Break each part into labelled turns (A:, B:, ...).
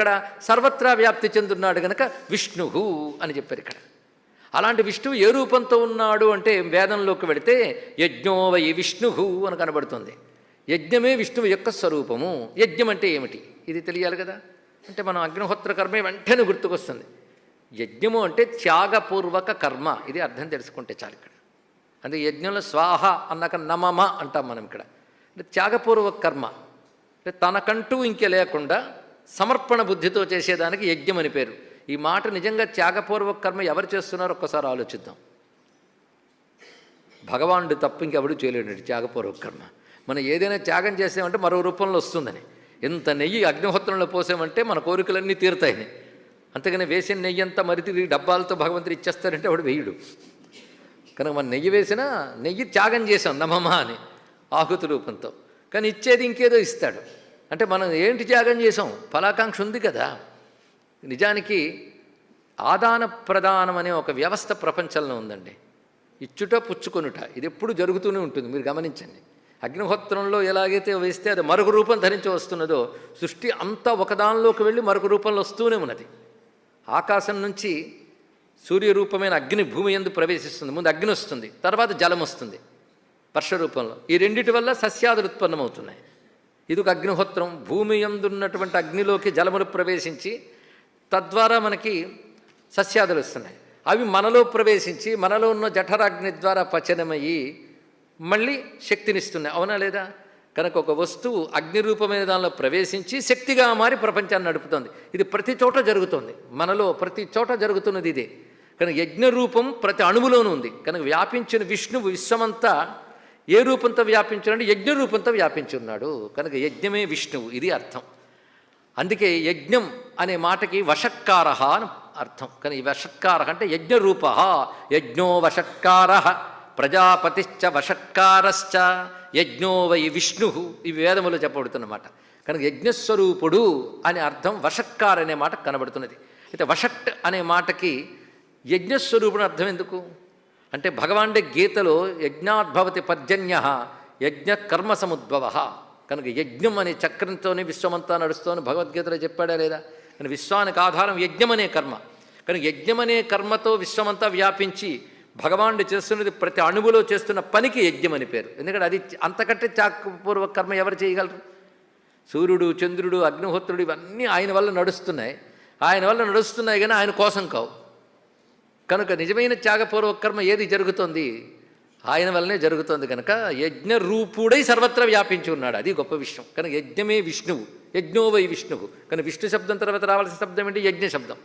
A: ఎక్కడ సర్వత్రా వ్యాప్తి చెందున్నాడు గనక విష్ణువు అని చెప్పారు ఇక్కడ. అలాంటి విష్ణువు ఏ రూపంతో ఉన్నాడు అంటే వేదంలోకి వెళితే యజ్ఞోవై విష్ణువు అని కనబడుతుంది. యజ్ఞమే విష్ణువు యొక్క స్వరూపము. యజ్ఞం అంటే ఏమిటి? ఇది తెలియాలి కదా. అంటే మనం అగ్నిహోత్ర కర్మే వెంటనే గుర్తుకొస్తుంది. యజ్ఞము అంటే త్యాగపూర్వక కర్మ. ఇది అర్థం తెలుసుకుంటే చాలు ఇక్కడ. అంటే యజ్ఞంలో స్వాహ అన్నాక నమమ అంటాం మనం ఇక్కడ. అంటే త్యాగపూర్వక కర్మ. అంటే తనకంటూ ఇంకే లేకుండా సమర్పణ బుద్ధితో చేసేదానికి యజ్ఞం అని పేరు. ఈ మాట నిజంగా త్యాగపూర్వక కర్మ ఎవరు చేస్తున్నారో ఒక్కసారి ఆలోచిద్దాం. భగవానుడు తప్ప ఇంకెవడు చేయలేడు త్యాగపూర్వక కర్మ. మనం ఏదైనా త్యాగం చేసామంటే మరో రూపంలో వస్తుందని. ఎంత నెయ్యి అగ్నిహోత్రంలో పోసామంటే మన కోరికలన్నీ తీరుతాయని. అంతేగాని వేసిన నెయ్యి అంతా మరి తిరిగి డబ్బాలతో భగవంతుడు ఇచ్చేస్తారంటే వాడు వేయుడు. కనుక మనం నెయ్యి వేసినా నెయ్యి త్యాగం చేసాం నమమా అని ఆహుతి రూపంతో. కానీ ఇచ్చేది ఇంకేదో ఇస్తాడు. అంటే మనం ఏంటి త్యాగం చేసాం ఫలాకాంక్ష ఉంది కదా. నిజానికి ఆదాన ప్రదానం అనే ఒక వ్యవస్థ ప్రపంచంలో ఉందండి. ఇచ్చుట పుచ్చుకొనుట. ఇది ఎప్పుడు జరుగుతూనే ఉంటుంది. మీరు గమనించండి. అగ్నిహోత్రంలో ఎలాగైతే వేస్తే అది మరొక రూపం ధరించి వస్తున్నదో సృష్టి అంతా ఒకదానిలోకి వెళ్ళి మరొక రూపంలో వస్తూనే ఉన్నది. ఆకాశం నుంచి సూర్యరూపమైన అగ్ని భూమి ఎందు ప్రవేశిస్తుంది. ముందు అగ్ని వస్తుంది. తర్వాత జలం వస్తుంది. వర్ష రూపంలో. ఈ రెండిటి వల్ల సస్యాదులు ఉత్పన్నమవుతున్నాయి. ఇది ఒక అగ్నిహోత్రం. భూమి ఎందున్నటువంటి అగ్నిలోకి జలములు ప్రవేశించి తద్వారా మనకి సస్యాదులు వస్తున్నాయి. అవి మనలో ప్రవేశించి మనలో ఉన్న జఠరాగ్ని ద్వారా పచనమయ్యి మళ్ళీ శక్తినిస్తున్నాయి. అవునా లేదా? కనుక ఒక వస్తువు అగ్ని రూపమైన దానిలో ప్రవేశించి శక్తిగా మారి ప్రపంచాన్ని నడుపుతుంది. ఇది ప్రతి చోట జరుగుతుంది. మనలో ప్రతి చోట జరుగుతున్నది ఇదే. కనుక యజ్ఞ రూపం ప్రతి అణువులోనూ ఉంది. కనుక వ్యాపించిన విష్ణువు విశ్వమంతా ఏ రూపంతో వ్యాపించాడంటే యజ్ఞ రూపంతో వ్యాపించున్నాడు. కనుక యజ్ఞమే విష్ణువు ఇది అర్థం. అందుకే యజ్ఞం అనే మాటకి వషట్కార అని అర్థం. కానీ ఈ వషట్కార అంటే యజ్ఞరూప యజ్ఞో వషట్కార ప్రజాపతిశ్చ వషట్కారశ్చ యజ్ఞో వై విష్ణు. ఈ వేదములో చెప్పబడుతున్నమాట. కనుక యజ్ఞస్వరూపుడు అనే అర్థం వషట్కార అనే మాట కనబడుతున్నది. అయితే వషట్ అనే మాటకి యజ్ఞస్వరూపుడు అర్థం ఎందుకు? అంటే భగవానుడి గీతలో యజ్ఞాద్భవతి పర్జన్య యజ్ఞ కర్మ సముద్భవ. కనుక యజ్ఞం అనే చక్రంతోనే విశ్వమంతా నడుస్తోని భగవద్గీతలో చెప్పాడా లేదా? కానీ విశ్వానికి ఆధారం యజ్ఞం అనే కర్మ. కనుక యజ్ఞం అనే కర్మతో విశ్వమంతా వ్యాపించి భగవానుడు చేస్తున్నది ప్రతి అణువులో చేస్తున్న పనికి యజ్ఞం అని పేరు. ఎందుకంటే అది అంతకంటే చాకపూర్వక కర్మ ఎవరు చేయగలరు? సూర్యుడు చంద్రుడు అగ్నిహోత్రుడు ఇవన్నీ ఆయన వల్ల నడుస్తున్నాయి. ఆయన వల్ల నడుస్తున్నాయి కానీ ఆయన కోసం కావు. కనుక నిజమైన త్యాగపూర్వక కర్మ ఏది జరుగుతోంది? ఆయన వల్లనే జరుగుతోంది కనుక యజ్ఞ రూపుడై సర్వత్రా వ్యాపించి ఉన్నాడు. అది గొప్ప విషయం. కనుక యజ్ఞమే విష్ణువు. యజ్ఞోవై విష్ణువు. కానీ విష్ణు శబ్దం తర్వాత రావాల్సిన శబ్దం ఏంటి? యజ్ఞ శబ్దం.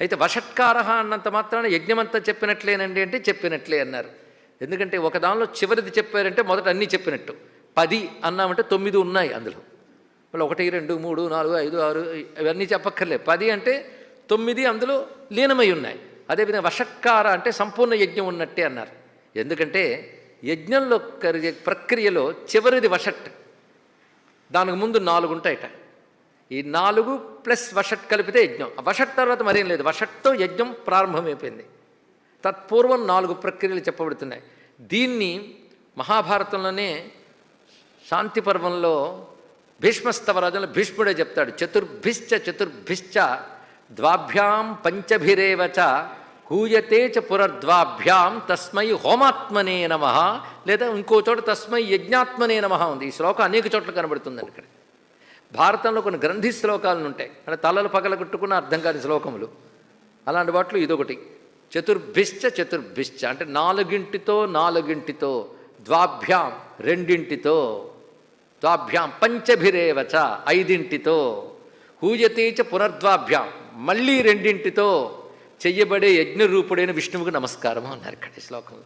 A: అయితే వషట్కార అన్నంత మాత్రాన యజ్ఞమంతా చెప్పినట్లేనండి అంటే చెప్పినట్లే అన్నారు. ఎందుకంటే ఒక దానిలో చివరిది చెప్పారంటే మొదట అన్నీ చెప్పినట్టు. పది అన్నామంటే తొమ్మిది ఉన్నాయి అందులో. మళ్ళీ ఒకటి రెండు మూడు నాలుగు ఐదు ఆరు ఇవన్నీ చెప్పక్కర్లే. పది అంటే తొమ్మిది అందులో లీనమై ఉన్నాయి. అదేవిధంగా వషక్కార అంటే సంపూర్ణ యజ్ఞం ఉన్నట్టే అన్నారు. ఎందుకంటే యజ్ఞంలో కలిగే ప్రక్రియలో చివరిది వషట్. దానికి ముందు నాలుగు ఉంటాయట. ఈ నాలుగు ప్లస్ వషట్ కలిపితే యజ్ఞం. వషట్ తర్వాత మరేం లేదు. వషట్తో యజ్ఞం ప్రారంభమైపోయింది. తత్పూర్వం నాలుగు ప్రక్రియలు చెప్పబడుతున్నాయి. దీన్ని మహాభారతంలోనే శాంతి పర్వంలో భీష్మస్తవరాజంలో భీష్ముడే చెప్తాడు. చతుర్భిశ్చ చతుర్భిశ్చ ద్వాభ్యాం పంచభిరేవ చ హూయతే చ పునర్ద్వాభ్యాం తస్మై హోమాత్మనే నమ లేదా ఇంకో చోట తస్మై యజ్ఞాత్మనే నమ ఉంది. ఈ శ్లోకం అనేక చోట్ల కనబడుతుందండి ఇక్కడ భారతంలో కొన్ని గ్రంథి శ్లోకాలు ఉంటాయి. అంటే తలలు పగలగొట్టుకున్న అర్థం కాని శ్లోకములు. అలాంటి వాటిలో ఇదొకటి. చతుర్భిశ్చ చతుర్భిశ్చ అంటే నాలుగింటితో నాలుగింటితో ద్వాభ్యాం రెండింటితో ద్వాభ్యాం పంచభిరేవచ ఐదింటితో హూయతేచ పునర్ద్వాభ్యాం మళ్ళీ రెండింటితో చెయ్యబడే యజ్ఞరూపుడైన విష్ణువుకు నమస్కారం అన్నారు ఇక్కడ శ్లోకంలో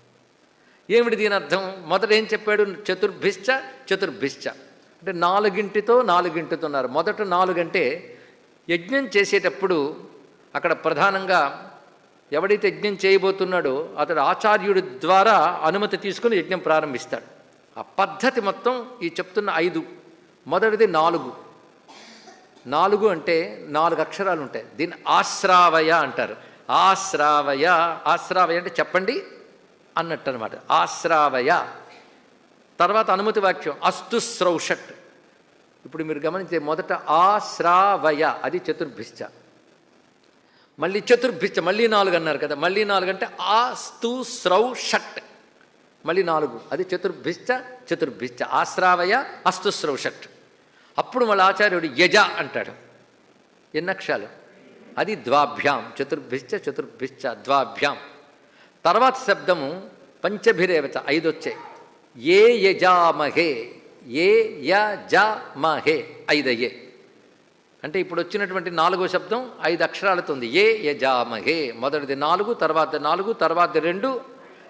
A: ఏమిటి దీని అర్థం? మొదట ఏం చెప్పాడు? చతుర్భిశ్చ చతుర్భిశ్చ. అంటే నాలుగింటితో నాలుగింటితో ఉన్నారు మొదట నాలుగంటే యజ్ఞం చేసేటప్పుడు అక్కడ ప్రధానంగా ఎవడైతే యజ్ఞం చేయబోతున్నాడో అతడు ఆచార్యుడి ద్వారా అనుమతి తీసుకుని యజ్ఞం ప్రారంభిస్తాడు. ఆ పద్ధతి మొత్తం ఈ చెప్తున్న ఐదు. మొదటిది నాలుగు. నాలుగు అంటే నాలుగు అక్షరాలు ఉంటాయి. దీన్ని ఆశ్రావయ అంటారు. ఆశ్రావయ ఆశ్రావయ అంటే చెప్పండి అన్నట్టు అనమాట ఆశ్రావయ. తర్వాత అనుమతి వాక్యం అస్తు శ్రౌషట్ ఇప్పుడు మీరు గమనించే మొదట ఆశ్రావయ అది చతుర్భిష్ట మళ్ళీ చతుర్భిష్ట మళ్ళీ నాలుగు అన్నారు కదా మళ్ళీ నాలుగు అంటే ఆస్తు స్రౌ షట్ మళ్ళీ నాలుగు అది చతుర్భిష్ట చతుర్భిష్ట ఆశ్రావయ అస్తు స్రౌ షట్ అప్పుడు మళ్ళీ ఆచార్యుడు యజ అంటాడు. ఎన్నక్షాలు అది ద్వాభ్యాం చతుర్భిశ్చ చతుర్భిశ్చ ద్వాభ్యాం. తర్వాత శబ్దము పంచభిరేవచ ఐదు వచ్చాయి ఏ యజామహే ఏ యజామహే ఐదయ్యే. అంటే ఇప్పుడు వచ్చినటువంటి నాలుగో శబ్దం ఐదు అక్షరాలతో ఉంది. ఏ యజామహే మొదటిది నాలుగు తర్వాత నాలుగు తర్వాత రెండు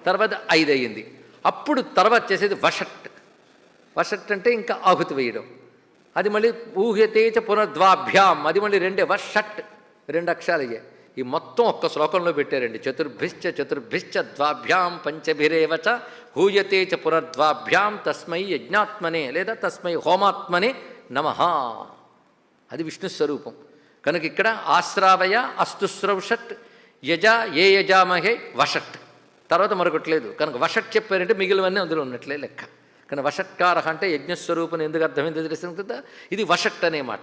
A: తర్వాత ఐదు అయ్యింది అప్పుడు తర్వాత చేసేది వషట్. వషట్ అంటే ఇంకా ఆహుతి వేయడం. అది మళ్ళీ ఊహ్యతేచ పునర్ద్వాభ్యాం అది మళ్ళీ రెండే వషట్. రెండు అక్షరాలయ్యే. ఈ మొత్తం ఒక్క శ్లోకంలో పెట్టారండి. చతుర్భిశ్చ చతుర్భిశ్చ ద్వాభ్యాం పంచభిరేవచ హూయతే చ పునర్ద్వాభ్యాం తస్మై యజ్ఞాత్మనే లేదా తస్మై హోమాత్మనే నమ. అది విష్ణు స్వరూపం. కనుక ఇక్కడ ఆశ్రావయ అస్తుశ్రౌషట్ యజ ఏ యజామహే వషట్. తర్వాత మరొకటి లేదు కనుక వషట్ చెప్పారంటే మిగిలివన్నీ అందులో ఉన్నట్లే లెక్క. కానీ వషట్కార అంటే యజ్ఞస్వరూపం ఎందుకు అర్థమైంది తెలిసిన కదా ఇది వషట్ అనే మాట.